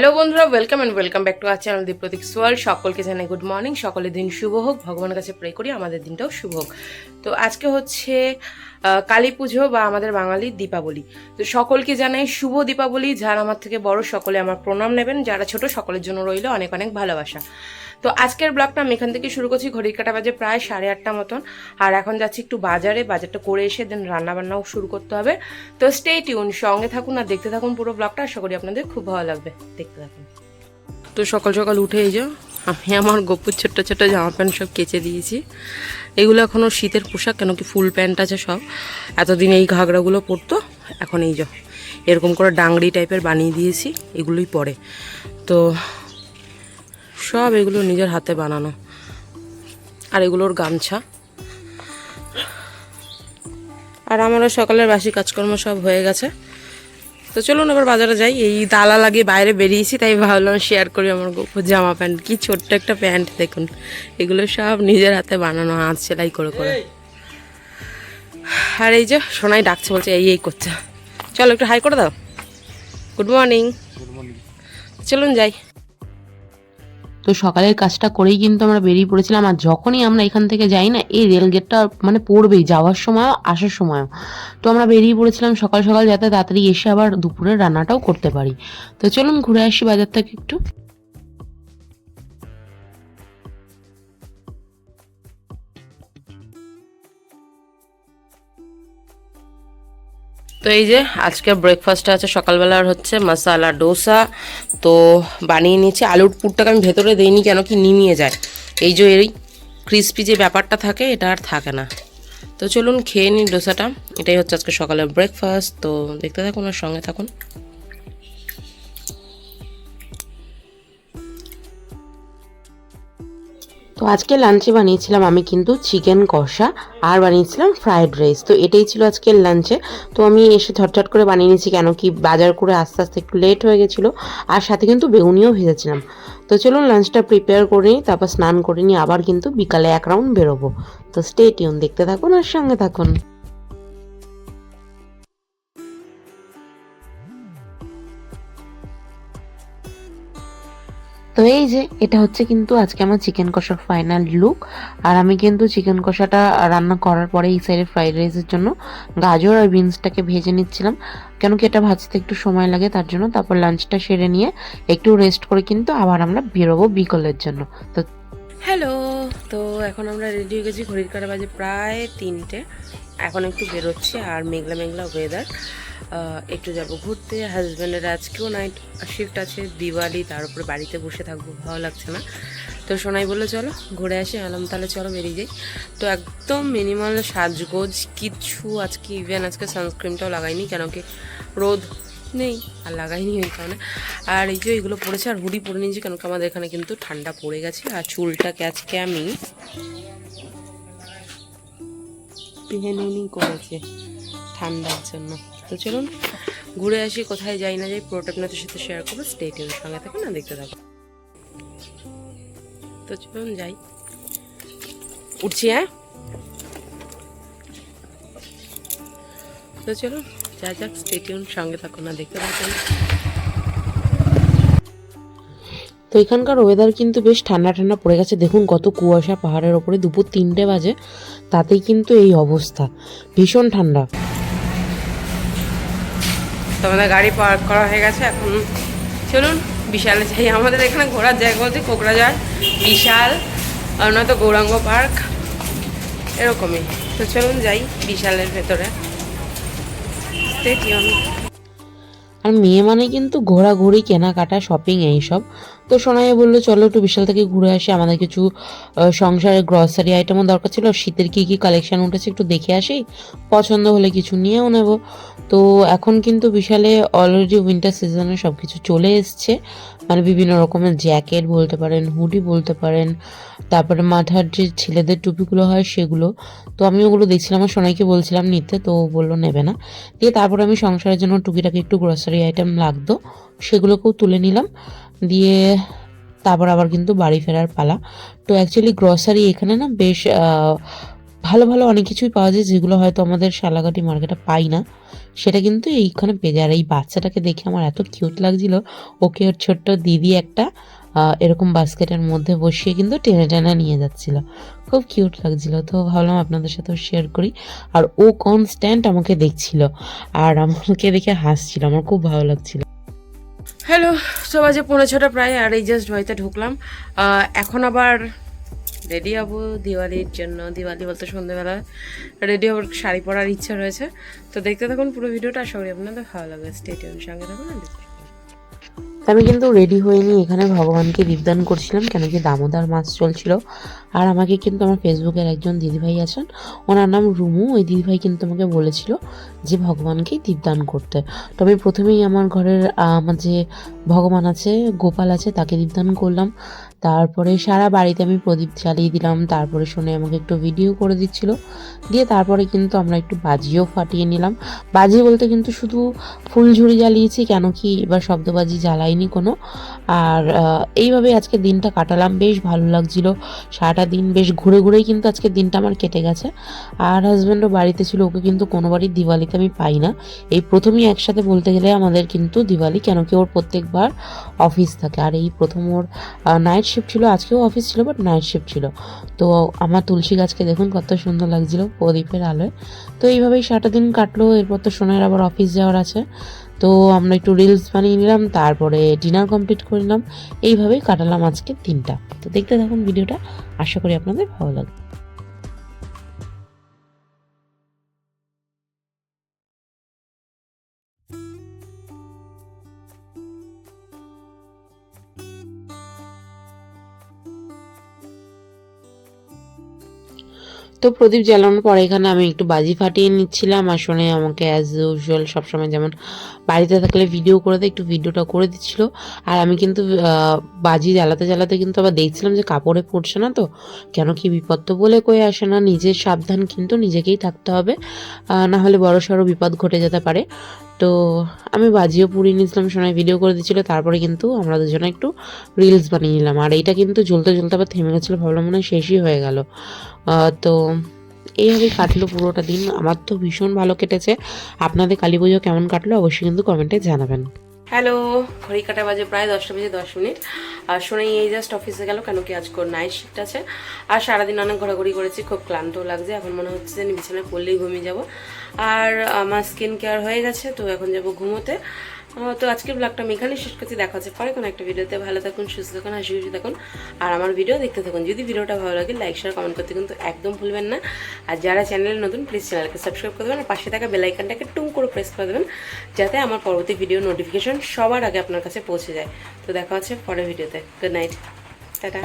Hello বন্ধুরা welcome and welcome back to our channel Dipratik সোয়াল সকলকে জানাই গুড মর্নিং সকলের দিন শুভ হোক, ভগবানের কাছে প্রে করি, আমাদের দিনটাও শুভ হোক। তো আজকে হচ্ছে কালী পুজো বা আমাদের বাঙালির দীপাবলি। তো সকলকে জানাই শুভ দীপাবলি, যারা আমার থেকে বড় সকলে আমার প্রণাম নেবেন, যারা ছোট সকলের জন্য রইল অনেক অনেক ভালোবাসা। তো আজকের ব্লগটা আমি এখান থেকে শুরু করছি, ঘড়ির কাটা বাজে প্রায় সাড়ে আটটা মতন। আর এখন যাচ্ছি একটু বাজারে, বাজারটা করে এসে দেন রান্নাবান্নাও শুরু করতে হবে। তো স্টে টিউন সঙ্গে থাকুন আর দেখতে থাকুন পুরো ব্লগটা, আশা করি আপনাদের খুব ভালো লাগবে। দেখতে থাকুন। তো সকাল সকাল উঠে এই যে আমি আমার গপুর ছোট্ট ছোট্ট জামা প্যান্ট সব কেচে দিয়েছি। এগুলো এখনও শীতের পোশাক, কেন কি ফুল প্যান্ট আছে সব। এতদিন এই ঘাগরাগুলো পরতো, এখন এই যে, এরকম করে ডাংরি টাইপের বানিয়ে দিয়েছি, এগুলোই পরে। তো সব এগুলো নিজের হাতে বানানো। আর এগুলোর গামছা। আর আমারও সকালের বাসি কাজকর্ম সব হয়ে গেছে। তো চলুন এবার বাজারে যাই। এই তালা লাগিয়ে বাইরে বেরিয়েছি তাই ভাবলাম শেয়ার করি আমার গোপুর জামা প্যান্ট। কি ছোট্ট একটা প্যান্ট দেখুন। এগুলো সব নিজের হাতে বানানো হাত সেলাই করে করে। আর এই যে সোনাই ডাকছে বলছে এই এই করছে। চলো একটু হাই করে দাও। গুড মর্নিং চলুন যাই। তো সকালের কাজটা করেই কিন্তু আমরা বেরিয়ে পড়েছিলাম। আর যখনই আমরা এখান থেকে যাই না, এই রেল গেটটা মানে পড়বেই, যাওয়ার সময়ও আসার সময়ও। তো আমরা বেরিয়ে পড়েছিলাম সকাল সকাল যাতে তাড়াতাড়ি এসে আবার দুপুরের রান্নাটাও করতে পারি। তো চলুন ঘুরে আসি বাজার থেকে একটু। তো এই যে আজকে ব্রেকফাস্টটা আছে সকালবেলার হচ্ছে মশালা ডোসা তো বানিয়ে নিয়েছি। আলুর পুরটাকে আমি ভেতরে দিইনি কেন কি নিমিয়ে যায়। এই যে এই ক্রিসপি যে ব্যাপারটা থাকে, এটা আর থাকে না। তো চলুন খেয়ে নিই ডোসাটা এটাই হচ্ছে আজকে সকালের ব্রেকফাস্ট তো দেখতে থাকুন আর সঙ্গে থাকুন। তো আজকে লাঞ্চে বানিয়েছিলাম আমি কিন্তু চিকেন কষা আর বানিয়েছিলাম ফ্রায়েড রাইস তো এটাই ছিল আজকের লাঞ্চে তো আমি এসে ঝটঝট করে বানিয়ে নিয়েছি কেন কি বাজার করে আস্তে আস্তে একটু লেট হয়ে গেছিল আর সাথে কিন্তু বেগুনিও ভেজেছিলাম। তো চলুন লাঞ্চটা প্রিপেয়ার করে নিই, তারপর স্নান করে নিই, আবার কিন্তু বিকালে এক রাউন্ড বেরোবো। তো স্টে টিউন দেখতে থাকুন আর সঙ্গে থাকুন। তো এই যে, এটা হচ্ছে কিন্তু আজকে আমার চিকেন কষার ফাইনাল লুক আর আমি কিন্তু চিকেন কষাটা রান্না করার পরে এই সাইডে ফ্রাইড রাইসের জন্য গাজর আর বিনসটাকে ভেজে নিচ্ছিলাম। কেন কি এটা ভাজতে একটু সময় লাগে, তার জন্য তারপর লাঞ্চটা সেরে নিয়ে একটু রেস্ট করে কিন্তু আবার আমরা বেরোবো বিকলের জন্য। তো হ্যালো, তো এখন আমরা রেডি হয়ে গেছি ঘড়ির কাটা বাজে প্রায় তিনটে। এখন একটু বেরোচ্ছি আর মেঘলা মেঘলা ওয়েদার একটু যাব ঘুরতে। হাজব্যান্ডের আজকেও নাইট শিফট আছে, দিওয়ালি, তার উপরে বাড়িতে বসে থাকব, ভালো লাগছে না। তো সোনাই বলল, চলো ঘুরে আসি। আলাম তাহলে চলো বেরিয়ে যাই। তো একদম মিনিমাল সাজগোজ, কিচ্ছু আজকে ইভেন আজকে সানস্ক্রিনটাও লাগাইনি, কেন কি রোদ নেই। আর লাগাইনি ওই কারণে। আর এই যে এগুলো পড়েছে, আর হুডি পরে নিয়েছি কেন আমাদের এখানে কিন্তু ঠান্ডা পড়ে গেছে, আর চুলটাকে আজকে আমি করেছে ঠান্ডার জন্য। তো চলুন, ঘুরে আসি, কোথায় যাই না যাই, পুরোটা আপনাদের সাথে শেয়ার করব। স্টেটের সঙ্গে থাকে না দেখতে থাকো তো চলুন যাই। উঠছি হ্যাঁ? তো চলুন যা যাক স্টেটিউন সঙ্গে থাকুন না দেখতে থাকুন। তো এখানকার ওয়েদার কিন্তু বেশ ঠান্ডা ঠান্ডা পড়ে গেছে। দেখুন কত কুয়াশা পাহাড়ের ওপরে দুপুর তিনটে বাজে তাতেই কিন্তু এই অবস্থা। ভীষণ ঠান্ডা। তো আমাদের গাড়ি পার্ক করা হয়ে গেছে এখন চলুন বিশালে যাই। আমাদের এখানে ঘোরার জায়গা বলতে কোকরাঝাড় বিশাল আর নয়তো গৌরাঙ্গ পার্ক এরকমই। তো চলুন যাই বিশালের ভেতরে। Tuned. আর মেয়ে মানে কিন্তু ঘোরাঘুরি কেনাকাটা শপিং এইসব তো সোনাইয়া বলল, চলো একটু বিশাল থেকে ঘুরে আসি। আমাদের কিছু সংসারের গ্রসারি আইটেমও দরকার ছিল। শীতের কী কী কালেকশান উঠেছে একটু দেখে আসি। পছন্দ হলে কিছু নিয়েও নেব। তো এখন কিন্তু বিশালে অলরেডি উইন্টার সিজনে সব কিছু চলে এসছে। মানে বিভিন্ন রকমের জ্যাকেট বলতে পারেন হুডি বলতে পারেন, তারপরে মাথার যে ছেলেদের টুপিগুলো হয় সেগুলো। তো আমি ওগুলো দেখছিলাম আমার সোনাইকে বলছিলাম নিতে, তো বলল নেবে না। দিয়ে তারপর আমি সংসারের জন্য টুকিটাকি একটু গ্রসারি আইটেম লাগতো, সেগুলোকেও তুলে নিলাম। দিয়ে তারপর আবার কিন্তু বাড়ি ফেরার পালা। তো অ্যাকচুয়ালি গ্রসারি এখানে না বেশ ভালো ভালো অনেক কিছুই পাওয়া যায় যেগুলো হয়তো আমাদের শালাঘাটি মার্কেটে পাই না। সেটা কিন্তু এইখানে পেয়ে যায়। আর এই বাচ্চাটাকে দেখে আমার এত কিউট লাগছিল। ওকে ওর ছোট্ট দিদি একটা এরকম বাস্কেটের মধ্যে বসিয়ে কিন্তু টেনে টেনে নিয়ে যাচ্ছিল। খুব কিউট লাগছিল। তো ভাবলাম আপনাদের সাথেও শেয়ার করি। আর ও কনস্ট্যান্ট আমাকে দেখছিল। আর আমাকে দেখে হাসছিল। আমার খুব ভালো লাগছিল। হ্যালো সো বাজে পৌনে ছটা প্রায়, আর এই জাস্ট বাড়িতে ঢুকলাম। এখন আবার রেডি হব দিওয়ালির জন্য। দিওয়ালি বলতে সন্ধ্যেবেলা রেডি হবার শাড়ি পরার ইচ্ছা রয়েছে। তো দেখতে থাকুন পুরো ভিডিওটা। আশা করি আপনাদের ভালো লাগবে। স্টেডিয়াম সঙ্গে থাকুন আমি কিন্তু রেডি হয়ে নিয়ে এখানে ভগবানকে দীপদান করছিলাম, কেন কি দামোদার মাছ চলছিল। আর আমাকে কিন্তু আমার ফেসবুকের একজন দিদিভাই আছেন, ওনার নাম রুমু, ওই দিদিভাই কিন্তু আমাকে বলেছিল যে ভগবানকে দীপদান করতে। তো আমি প্রথমেই আমার ঘরের আমার যে ভগবান আছে, গোপাল আছে, তাকে দীপদান করলাম। তারপরে সারা বাড়িতে আমি প্রদীপ জ্বালিয়ে দিলাম। তারপরে শুনে আমাকে একটু ভিডিও করে দিচ্ছিল। দিয়ে তারপরে কিন্তু আমরা একটু বাজিও ফাটিয়ে নিলাম। বাজি বলতে কিন্তু শুধু ফুলঝুরি জ্বালিয়েছি, কেন কি এবার শব্দবাজি জ্বালাইনি কোনো। আর এইভাবে আজকে দিনটা কাটালাম। বেশ ভালো লাগছিল। সারাটা দিন বেশ ঘুরে ঘুরেই কিন্তু আজকে দিনটা আমার কেটে গেছে। আর হাজব্যান্ডও বাড়িতে ছিল, ওকে কিন্তু কোনোবারই দিওয়ালিতে আমি পাই না। এই প্রথমেই একসাথে বলতে গেলে আমাদের কিন্তু দিওয়ালি, কেন কি ওর প্রত্যেকবার অফিস থাকে। আর এই প্রথম ওর নাইট শিফট ছিল, আজকেও অফিস ছিল বাট নাইট শিফট ছিল। তো আমার তুলসী গাছকে দেখুন, কত সুন্দর লাগছিল প্রদীপের আলোয়। তো এইভাবেই সারাটা দিন কাটলো, এরপর তো সোনার আবার অফিস যাওয়ার আছে। তো আমরা একটু রিলস বানিয়ে নিলাম, তারপরে ডিনার কমপ্লিট করে নিলাম। এইভাবেই কাটালাম আজকে তিনটা তো দেখতে থাকুন ভিডিওটা, আশা করি আপনাদের ভালো লাগবে। তো প্রদীপ জ্বালানোর পরে এখানে আমি একটু বাজি ফাটিয়ে নিচ্ছিলাম আসলে আমাকে অ্যাজ ইউজুয়াল সবসময় যেমন বাড়িতে থাকলে ভিডিও করে দেয়, একটু ভিডিওটা করে দিচ্ছিল। আর আমি কিন্তু বাজি জ্বালাতে জ্বালাতে কিন্তু আবার দেখছিলাম যে কাপড়ে পড়ছে না তো। কেন কি বিপদ তো বলে কয়ে আসে না, নিজের সাবধান কিন্তু নিজেকেই থাকতে হবে। না হলে বড় সড়ো বিপদ ঘটে যেতে পারে। তো আমি বাজিও পুড়িয়ে নিয়েছিলাম সময় ভিডিও করে দিয়েছিল, তারপরে কিন্তু আমরা দুজনে একটু রিলস বানিয়ে নিলাম। আর এইটা কিন্তু জ্বলতে জ্বলতে আবার থেমে গেছিল, ভাবলাম মনে হয় শেষই হয়ে গেল। তো এইভাবেই কাটলো পুরোটা দিন। আমার তো ভীষণ ভালো কেটেছে। আপনাদের কালী পুজো কেমন কাটলো অবশ্যই কিন্তু কমেন্টে জানাবেন। হ্যালো ঘড়ি কাটা বাজে প্রায় দশটা বেজে দশ মিনিট। আর শুনে এই জাস্ট অফিসে গেল কেন কি আজকে নাইট শিফট আছে। আর সারাদিন অনেক ঘোরাঘুরি করেছি, খুব ক্লান্ত লাগছে। এখন মনে হচ্ছে যে বিছানায় পড়লেই ঘুমিয়ে যাব। আর আমার স্কিন কেয়ার হয়ে গেছে, তো এখন যাব ঘুমোতে। তো আজকের ব্লগটা আমি এখানেই শেষ করছি। দেখা হচ্ছে পরে কোনো একটা ভিডিওতে। ভালো থাকুন, সুস্থ থাকুন, হাসি খুশি থাকুন। আর আমার ভিডিও দেখতে থাকুন। যদি ভিডিওটা ভালো লাগে লাইক শেয়ার কমেন্ট করতে কিন্তু একদম ভুলবেন না। আর যারা চ্যানেলে নতুন প্লিজ চ্যানেলকে সাবস্ক্রাইব করে দেবেন। আর পাশে থাকা বেলাইকানটাকে টুম করে প্রেস করে দেবেন, যাতে আমার পরবর্তী ভিডিও নোটিফিকেশন সবার আগে আপনার কাছে পৌঁছে যায়। তো দেখা হচ্ছে পরের ভিডিওতে। Good night tata.